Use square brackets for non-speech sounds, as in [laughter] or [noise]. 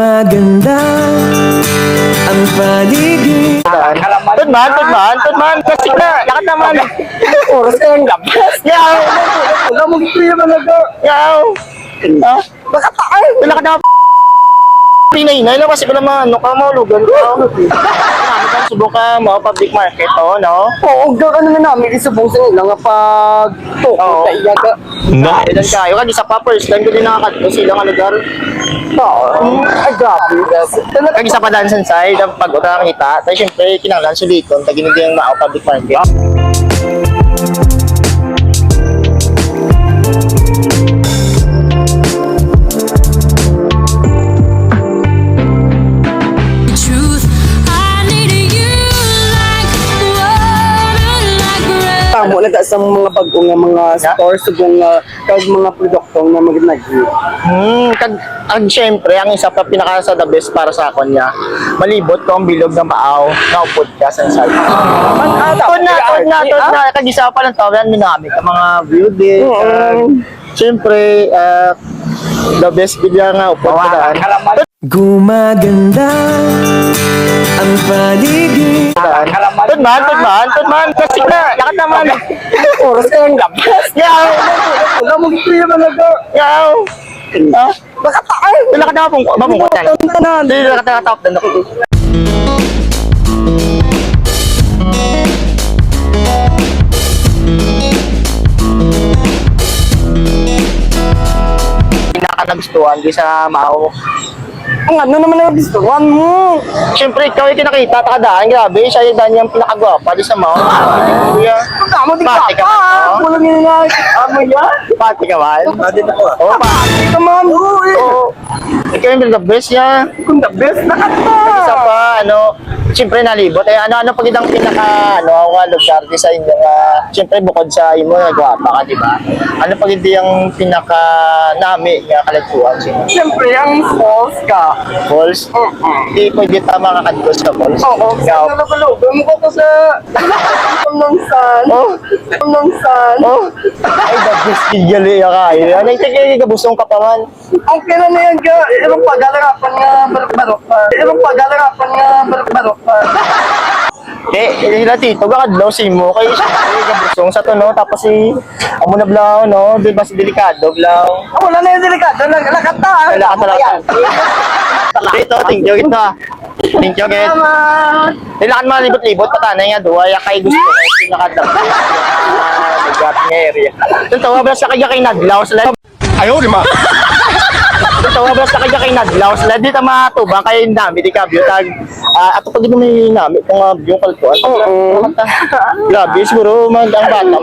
Gumaganda ang paligid Tod man, tod man, tod man. Kasi na, lakat naman. Oras ka lang labas. Yaw! Wala mo kaya talaga. Yaw! Ha? Baka tayo. Lakat na Pinay na, kasi ko naman, ano ka, maulugan ka. Subukan mo, public market, oh, no? Oo, gano'n na namin isubusin nila nga pag Oo. tukot na iyaga. Nice. Ilan kayo, kag isa pa, first time ko din nakakadto sila nga lugar. Oo. Ay, grabe. Talaga. Kag isa pa dance inside, ang pag uta kita. Tayo syempre, kinanglan sulikon, taginig yung mao public market. Tamo na ta sa mga bago nga mga Yeah. stores subong nga kag mga produkto nga magnagi. Hmm, kag ang syempre, ang isa pa pinaka sa the best para sa akon niya, malibot ko ang bilog ng maaw, na upod ka sa inside. Man ata. Tod na, tod na, tod na. Kag isa pa lang to, yan minamit ang mga building. Oo. kag Syempre, ah, the best bilya nga upod ka. Gumaganda ang paligid Tod man, tod man, tod man. Kasi na, lakat naman. Oras ka lang labas. Yaw! Wala mo kaya talaga. Yaw! Ha? Baka tayo. Lakat na mapungko, mapungkotan. Tanda na. Hindi, lakat na top dan ako. Pinaka nagustuhan di sa Mao. Ang ano naman ang gustuhan mo? Siyempre, ikaw yung kinakita, takadaan, grabe, siya yung daan yung pinakagwapa di sa Mao. Kuya, Tamo di Pati ka ka ba, pa. no? Wala nila amo yan. pati ka man. Pati na po. Oo, pati. Come on. Uy. Oo. Ikaw yung the best niya. Kung the best na kata. Isa pa, ano, siyempre nalibot. Eh, ano, ano pag itang pinaka, ano, ang lugar di sa inyo nga, siyempre bukod sa imo, nagwapa ka, di ba? Ano pag hindi yung pinaka nami nga kalagpuan siya? Siyempre, ang falls ka. Falls? Hindi pwede tama ka kadto sa falls. Oo, Ikaw. sa nakalugan mo ko sa ng sun. Oh, ng sun. oh. Ay, best kigali ka. Ano yung tigay kabusong ka pa man? Ang kina na yan ka, irong pagalarapan nga barok-barok. Irong pagalarapan nga barok-barok pa. Eh, hila tito, kakadlaw si mo. Siyempre, kabusong sa to, no? Tapos si, amo na blaw, no? Di ba si delikado, blaw? Ah, wala na yung delikado, nagkakata. Wala ka talaga. Dito, thank you kita. Thank you, Get. Salamat. Kailangan mga libot-libot, patanay nga. Ay, kay gusto ko, pinakadagdag. Nag-got nga area. Yung tawa ba sa kaya kay Naglaw sila? Ayaw, lima. Tawa ba sa kaya kay Naglaw sila? Dito matubang kay Nami, di ka, tag. Ah, ato pag may Nami, kung uh, yung kalkuan. Oo. [laughs] Grabe, siguro, mag ang bata.